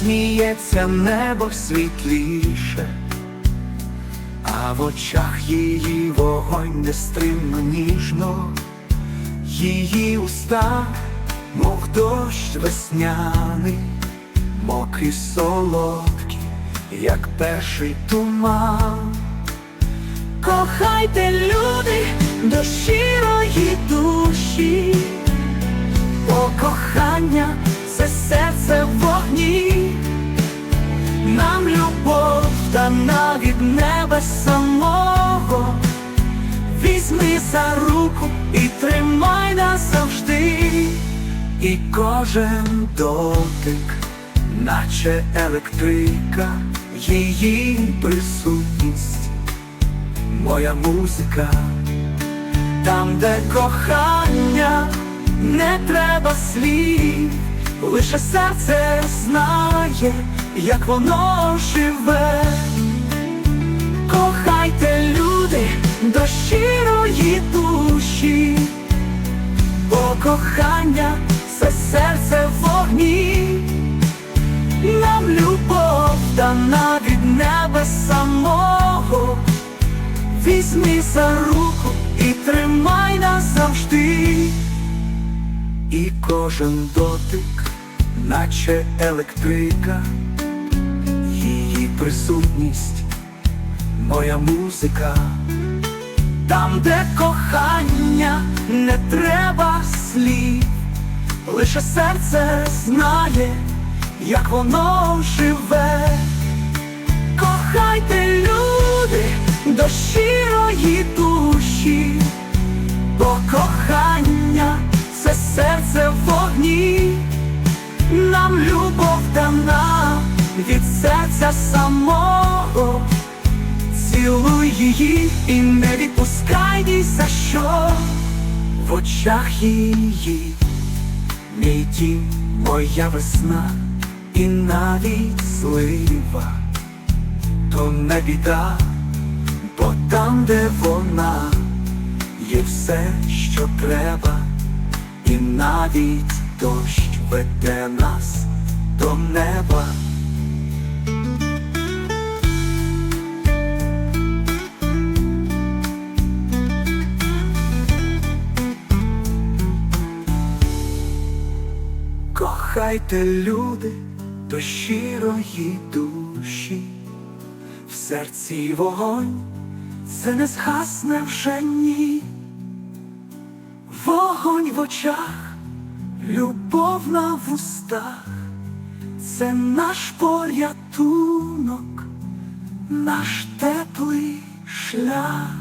сміється небо світліше, а в очах її вогонь нестримно ніжно, її уста, мов дощ весняний, мокрі солодкі, як перший туман. Кохайте люди до щирої душі, дана від неба самого, візьми за руку і тримай нас завжди, і кожен дотик, наче електрика, її присутність моя музика, там, де кохання, не треба слів, лише серце знає, як воно живе. Кохайте люди до щирої душі, бо кохання це серце вогні, нам любов дана від неба самого. Візьми за руку і тримай нас завжди, і кожен дотик, наче електрика, присутність, моя музика, там, де кохання, не треба слів, лише серце знає, як воно живе. Кохайте люди до щирої душі, бо кохання це серце в вогні, нам любов дана від серця самого, цілуй її і не відпускай ні за що. В очах її, мій дім, моя весна і навіть злива. То не біда, бо там, де вона, є все, що треба, і навіть дощ веде нас до неба. Кохайте люди до щирої душі. В серці вогонь, це не згасне вже ні, вогонь в очах, любов на вустах, це наш порятунок, наш теплий шлях.